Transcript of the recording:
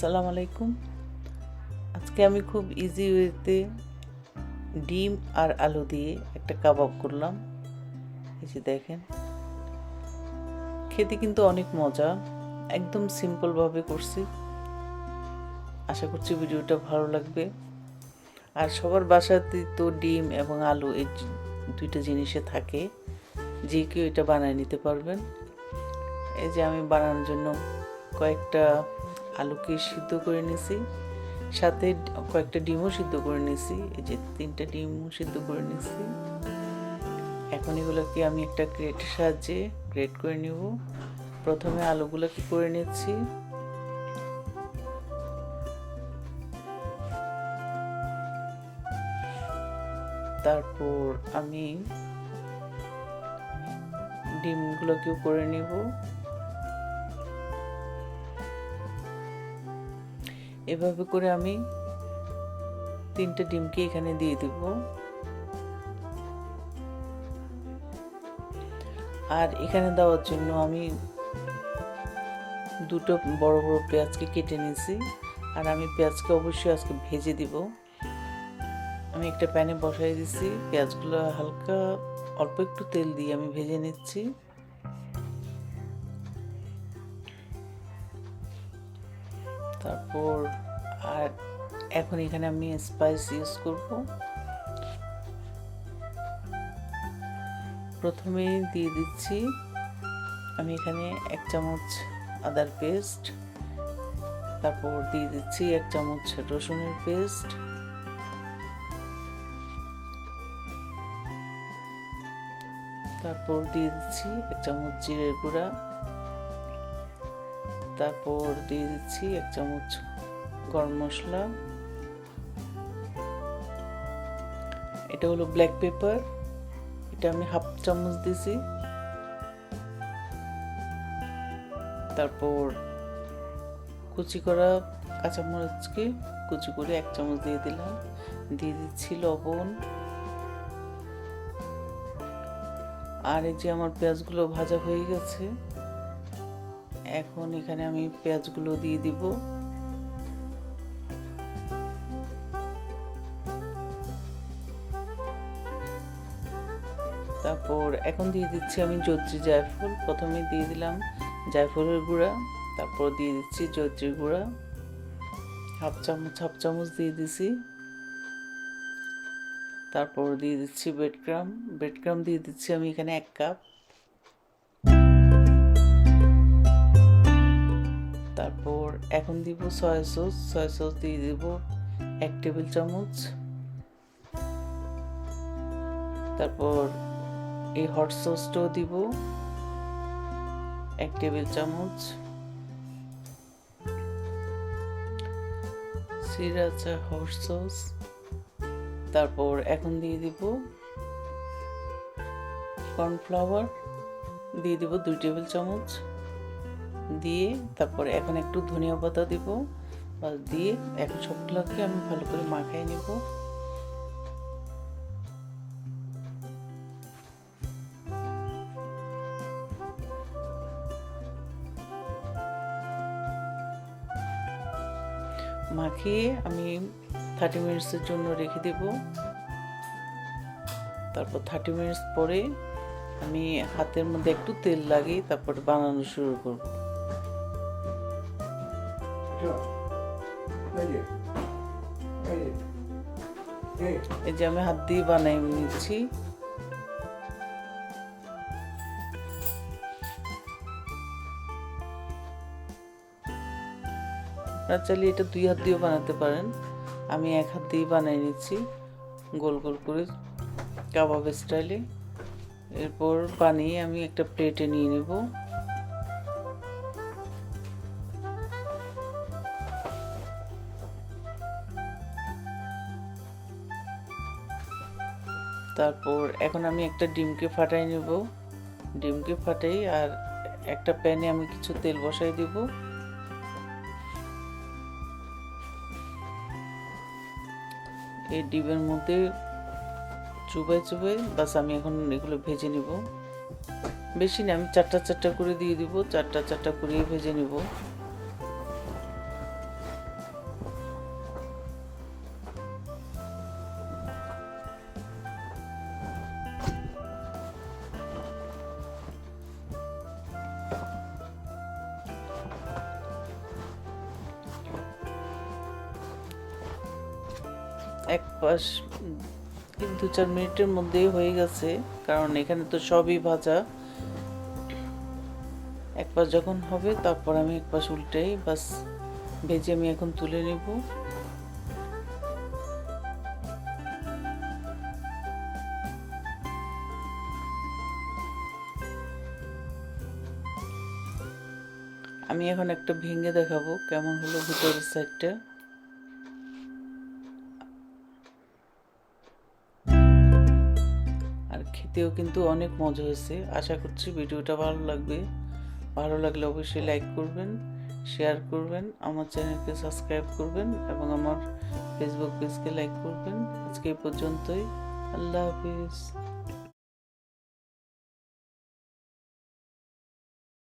আসসালামু আলাইকুম। আজকে আমি খুব ইজি ওয়েতে ডিম আর আলু দিয়ে একটা কাবাব করলাম। এই যে দেখেন। খেতে কিন্তু অনেক মজা। একদম সিম্পলভাবে করছি। আশা করছি ভিডিওটা ভালো লাগবে। আর সবার বাসাতে তো ডিম এবং আলু এই দুইটা জিনিসে থাকে। যে কেউ এটা বানায় নিতে পারবেন। এই যে আমি বানানোর জন্য কয়েকটা আলুকে সিদ্ধ করে নিয়েছি সাথে কয়েকটা ডিমও সিদ্ধ করে নিয়েছি এই যে তিনটা ডিমও সিদ্ধ করে নিয়েছি এখন এগুলোকে আমি একটা গ্রেটের সাহায্যে গ্রেট করে নিব। প্রথমে আলুগুলোকে করে নিচ্ছি? তারপর আমি ডিমগুলোকেও করে নিব। এভাবে করে আমি তিনটে ডিমকে এখানে দিয়ে দিব। আর এখানে দেওয়ার জন্য আমি দুটো বড় বড় পেঁয়াজকে কেটে নিয়েছি। আর আমি পেঁয়াজকে অবশ্যই আজকে ভেজে দিব। আমি একটা প্যানে বসাই দিছি, পেঁয়াজগুলো হালকা অল্প একটু তেল দিয়ে আমি ভেজে নিচ্ছি। তারপর আর এখন এখানে আমি স্পাইস ইউজ করব। প্রথমে দিয়ে দিচ্ছি আমি এখানে এক চামচ আদার পেস্ট তারপর দিয়ে দিচ্ছি এক চামচ রসুনের পেস্ট তারপর দিয়ে দিচ্ছি এক চামচ জিরের গুঁড়া। তারপর দিয়ে দিচ্ছি এক চামচ গরম মশলা। এটা হলো ব্ল্যাক পেপার এটা আমি হাফ চামচ দিছি। তারপর কুচি করা কাঁচামরিচকে কুচি করে এক চামচ দিয়ে দিলাম। দিয়ে দিচ্ছি লবণ। আর এই যে আমার পেঁয়াজগুলো ভাজা হয়ে গেছে, এখন এখানে আমি পেঁয়াজগুলো দিয়ে দিব। তারপর এখন দিয়ে দিচ্ছি আমি জত্রি জায়ফল। প্রথমে দিয়ে দিলাম জায়ফলের গুঁড়া, তারপর দিয়ে দিচ্ছি জত্রির গুঁড়া। হাফ চামচ হাফ চামচ দিয়ে দিছি। তারপর দিয়ে দিচ্ছি ব্রেড ক্রাম ব্রেড ক্রাম দিয়ে দিচ্ছি আমি এখানে এক কাপ তারপর এখন দিব সয়া সস সয়া সস দিয়ে দিব এক টেবিল চামচ। তারপর এই হট সসটাও দিব। এক টেবিল চামচ। সিরাচা হট সস তারপর এখন দিয়ে দিব কর্নফ্লাওয়ার দিয়ে দিব দুই টেবিল চামচ। দিয়ে তারপর এখন একটু ধনিয়া পাতা দিব। দিয়ে এখন সবগুলোকে আমি ভালো করে মাখাই নেব। মাখিয়ে আমি থার্টি মিনিটসের জন্য রেখে দেব। তারপর থার্টি মিনিটস পরে আমি হাতের মধ্যে একটু তেল লাগিয়ে তারপর বানানো শুরু করব। এই যে আমি হাত দিয়ে বানাই নিচ্ছি। আপনারা চাইলে এটা দুই হাত দিয়েও বানাতে পারেন। আমি এক হাত দিয়ে বানিয়ে নিচ্ছি গোল গোল করে কাবাব স্টাইলে। এরপর বানিয়ে আমি একটা প্লেটে নিয়ে নেব। তারপর এখন আমি একটা ডিমকে ফাটাই নেব। ডিমকে ফাটাই আর একটা প্যানে আমি কিছু তেল বসাই দিব। এই ডিমের মধ্যে চুবাই চুবাই, বাস আমি এখন এগুলো ভেজে নিব। বেশি না, আমি চারটা চারটা করে দিয়ে দিব, চারটা চারটা করেই ভেজে নিব। এক পাশ দু চার মিনিটের মধ্যেই হয়ে গেছে, কারণ এখানে তো সবই ভাজা। এক পাশ যখন হবে, তারপর আমি এক পাশ উল্টেই বাস ভেজে আমি এখন তুলে নেব। আমি এখন একটা ভেঙে দেখাবো, কেমন হলো ভিতরের সাইডটা খেতেও কিন্তু অনেক মজা হয়েছে। আশা করছি ভিডিওটা ভালো লাগবে। ভালো লাগলে অবশ্যই লাইক করবেন শেয়ার করবেন, আমার চ্যানেলকে সাবস্ক্রাইব করবেন এবং আমার ফেসবুক পেজকে লাইক করবেন। আজকে এই পর্যন্তই। আল্লাহ হাফিজ।